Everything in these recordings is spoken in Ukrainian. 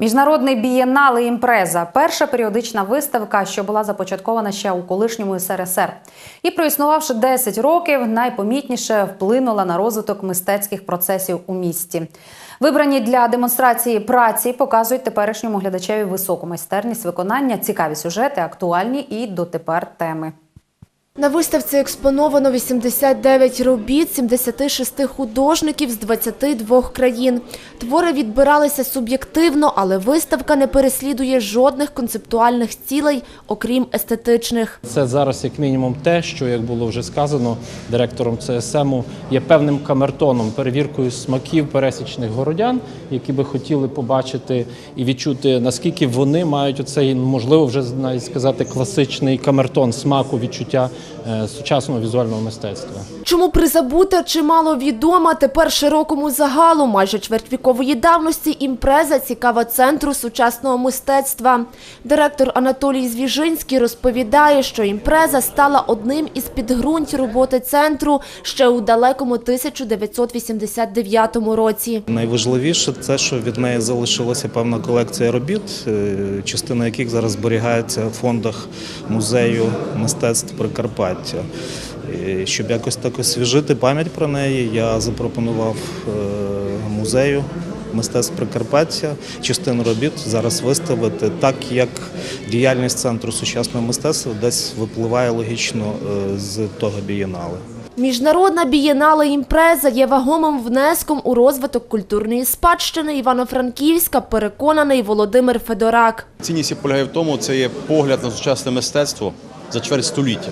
Міжнародний бієнале імпреза перша періодична виставка, що була започаткована ще у колишньому СРСР. І проіснувавши 10 років, найпомітніше вплинула на розвиток мистецьких процесів у місті. Вибрані для демонстрації праці показують теперішньому глядачеві високу майстерність виконання, цікаві сюжети, актуальні і дотепер теми. На виставці експоновано 89 робіт 76 художників з 22 країн. Твори відбиралися суб'єктивно, але виставка не переслідує жодних концептуальних цілей, окрім естетичних. Це зараз як мінімум те, що, як було вже сказано директором ЦСМу, є певним камертоном, перевіркою смаків пересічних городян, які би хотіли побачити і відчути, наскільки вони мають оцей, ну, можливо, вже навіть сказати, класичний камертон смаку відчуття сучасного візуального мистецтва. Чому призабута чи мало відома тепер широкому загалу майже чвертьвікової давності імпреза цікава центру сучасного мистецтва. Директор Анатолій Звіжинський розповідає, що імпреза стала одним із підґрунть роботи центру ще у далекому 1989 році. Найважливіше це, що від неї залишилася певна колекція робіт, е, частина яких зараз зберігається в фондах музею мистецтв Прикарпаття. І Щоб якось так освіжити пам'ять про неї, я запропонував е, музею мистецтв Прикарпаття частину робіт зараз виставити, так як діяльність центру сучасного мистецтва десь випливає логічно е, з того бієнале. Міжнародна бієнале імпреза є вагомим внеском у розвиток культурної спадщини Івано-Франківська, переконаний Володимир Федорак. Цінність полягає в тому, це є погляд на сучасне мистецтво за чверть століття.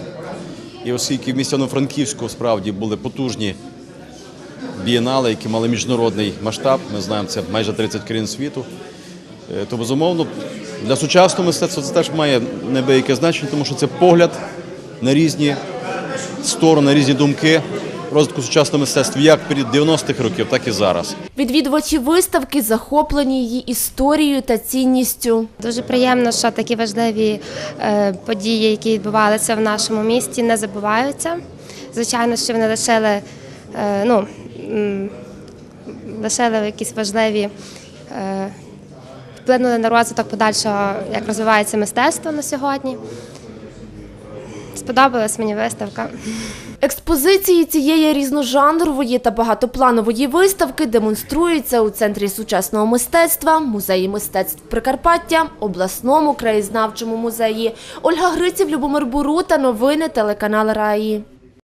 І оскільки в місті Івано-Франківську справді були потужні бієнали, які мали міжнародний масштаб, ми знаємо, це майже 30 країн світу, е, то безумовно для сучасного мистецтва це теж має небияке значення, тому що це погляд на різні сторони, на різні думки розвитку сучасного мистецтва як перед 90-х років, так і зараз. Відвідувачі виставки захоплені її історією та цінністю. Дуже приємно, що такі важливі е, події, які відбувалися в нашому місті, не забуваються. Звичайно, що вони лишили, е, ну, лишили якісь важливі, е, вплинули на розвиток подальшого, як розвивається мистецтво на сьогодні. Сподобалась мені виставка. Експозиції цієї різножанрової та багатопланової виставки демонструються у Центрі сучасного мистецтва, музеї мистецтв Прикарпаття, обласному краєзнавчому музеї. Ольга Гриців, Любомир Бурута, новини телеканал Раї.